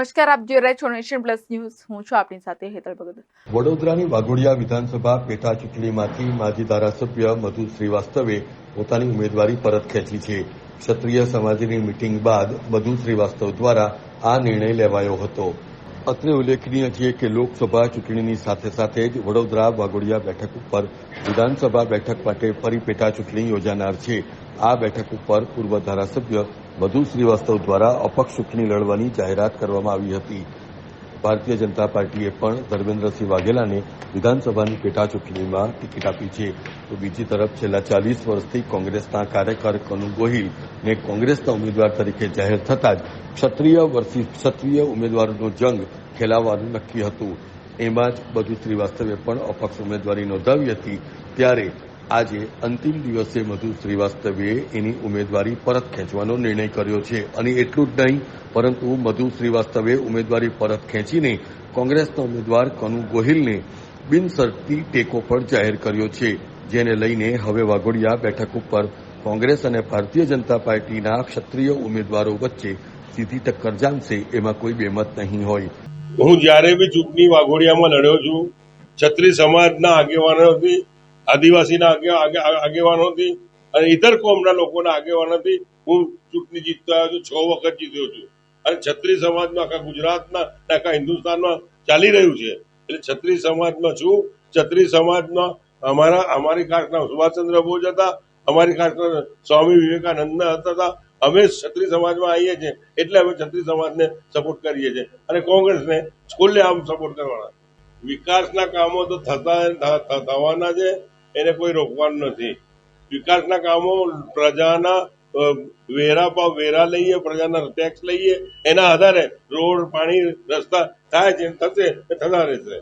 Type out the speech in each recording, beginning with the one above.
નમસ્કાર, આપ જોઈ રહ્યા છો નેશન પ્લસ ન્યૂઝ. હું છું આપની સાથે હેતલ ભગત. વડોદરાની વાઘોડિયા વિધાનસભા પેટા ચૂંટણીમાંથી માજી ધારાસભ્ય મધુ શ્રીવાસ્તવે પોતાની ઉમેદવારી પરત ખેંચી છે. ક્ષત્રિય સમાજની મિટિંગ બાદ મધુ શ્રીવાસ્તવ દ્વારા આ નિર્ણય લેવાયો હતો. અત્રે ઉલ્લેખનીય છે કે લોકસભા ચૂંટણીની સાથે સાથે જ વડોદરા વાઘોડિયા બેઠક ઉપર વિધાનસભા બેઠક માટે ફરી પેટા ચૂંટણી યોજાનાર છે. આ બેઠક ઉપર પૂર્વ ધારાસભ્ય મધુ શ્રીવાસ્તવ દ્વારા અપક્ષ ચૂંટણી લડવાની જાહેરાત કરવામાં આવી હતી. ભારતીય જનતા પાર્ટીએ પણ ધર્મેન્દ્રસિંહ વાઘેલાને વિધાનસભાની પેટા ચૂંટણીમાં ટિકિટ આપી છે. તો બીજી તરફ છેલ્લા ચાલીસ વર્ષથી કોંગ્રેસના કાર્યકર કનુ ગોહિલને કોંગ્રેસના ઉમેદવાર તરીકે જાહેર થતાં જ ક્ષત્રિય વર્ષી ક્ષત્રિય ઉમેદવારોનો જંગ ખેલાવવાનું નક્કી હતું. એમાં જ બધુ શ્રીવાસ્તવે પણ અપક્ષ ઉમેદવારી નોંધાવી હતી. ત્યારે આજે અંતિમ દિવસે મધુ શ્રીવાસ્તવે એની ઉમેદવારી પરત ખેંચવાનો નિર્ણય કર્યો છે. અને એટલું જ નહીં, પરંતુ મધુ શ્રીવાસ્તવે ઉમેદવારી પરત ખેંચીને કોંગ્રેસના ઉમેદવાર કનુ ગોહિલને બિનશરતી ટેકો પણ જાહેર કર્યો છે, જેને લઈને હવે વાઘોડિયા બેઠક ઉપર કોંગ્રેસ અને ભારતીય જનતા પાર્ટીના ક્ષત્રિય ઉમેદવારો વચ્ચે સીધી ટક્કર જામશે, એમાં કોઈ બેમત નહીં હોય. હું જ્યારે બી ચૂંટણી વાઘોડિયામાં લડ્યો છું છત્રી સમાજના આગેવાનોથી આદિવાસીના આગે- આગે- આગેવાનોથી અને ઇતર કોમના લોકોના આગેવાનોથી હું ચૂંટણી જીતતો આવ્યો છું, છ વખત જીત્યો છું. અને છત્રી સમાજમાં આખા ગુજરાતના આખા હિન્દુસ્તાનમાં ચાલી રહ્યું છે. એટલે છત્રી સમાજમાં છું. છત્રી સમાજમાં અમારા અમારી કાસ્ટના સુભાષચંદ્ર બોઝ હતા. અમારી કાસ્ટના સ્વામી વિવેકાનંદના હતા અમે ક્ષત્રિય સમાજમાં આવીએ છીએ. એટલે અમે ક્ષત્રિય સમાજને સપોર્ટ કરીએ છીએ. અને કોંગ્રેસને ખુલ્લે આમ સપોર્ટ કરવાના. વિકાસના કામો તો થતા થવાના છે. એને કોઈ રોકવાનું નથી. વિકાસના કામો પ્રજાના વેરા પર વેરા લઈએ પ્રજાના ટેક્સ લઈએ એના આધારે રોડ પાણી રસ્તા થાય છે થશે એ થતા રહેશે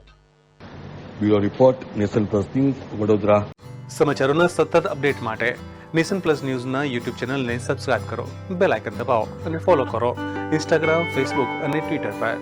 bureau report Nation Plus News Vadodara. સમાચારોના સતત અપડેટ માટે નેશન પ્લસ ન્યૂઝના યુટ્યુબ ચેનલને સબસ્ક્રાઇબ કરો બેલ આઇકન દબાવો અને ફોલો કરો ઇન્સ્ટાગ્રામ ફેસબુક અને ટ્વિટર પર.